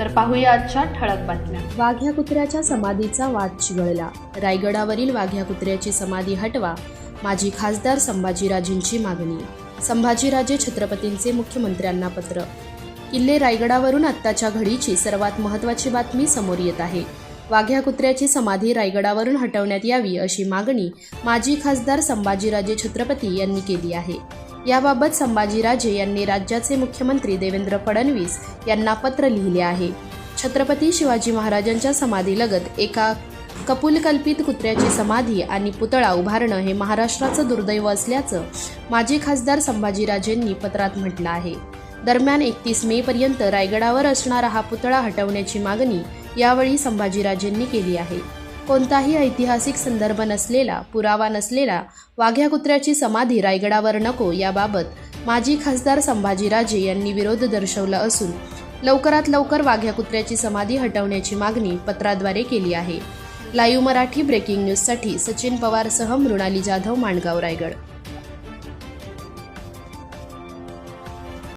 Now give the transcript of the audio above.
तर पाहूया आजच्या ठळक बातम्या. वाघ्या कुत्र्याच्या समाधीचा वाद चिघळला. रायगडावरील वाघ्या कुत्र्याची समाधी हटवा माजी खासदार संभाजीराजेंची मागणी. संभाजीराजे छत्रपतींचे मुख्यमंत्र्यांना पत्र. किल्ले रायगडावरून आत्ताच्या घडीची सर्वात महत्त्वाची बातमी समोर येत आहे. वाघ्या कुत्र्याची समाधी रायगडावरून हटवण्यात यावी अशी मागणी माजी खासदार संभाजीराजे छत्रपती यांनी केली आहे. याबाबत संभाजीराजे यांनी राज्याचे मुख्यमंत्री देवेंद्र फडणवीस यांना पत्र लिहिले आहे. छत्रपती शिवाजी महाराजांच्या समाधीलगत एका कपुलकल्पित कुत्र्याची समाधी आणि पुतळा उभारणं हे महाराष्ट्राचं दुर्दैव असल्याचं माजी खासदार संभाजीराजेंनी पत्रात म्हटलं आहे. दरम्यान एकतीस मे पर्यंत रायगडावर असणारा हा पुतळा हटवण्याची मागणी यावेळी संभाजीराजेंनी केली आहे. कोणताही ऐतिहासिक संदर्भ नसलेला पुरावा नसलेला वाघ्या कुत्र्याची समाधी रायगडावर नको याबाबत माजी खासदार संभाजीराजे यांनी विरोध दर्शवला असून लवकरात लवकर वाघ्या कुत्र्याची समाधी हटवण्याची मागणी पत्राद्वारे केली आहे. लाईव्ह मराठी ब्रेकिंग न्यूजसाठी सचिन पवारसह मृणाली जाधव माणगाव रायगड.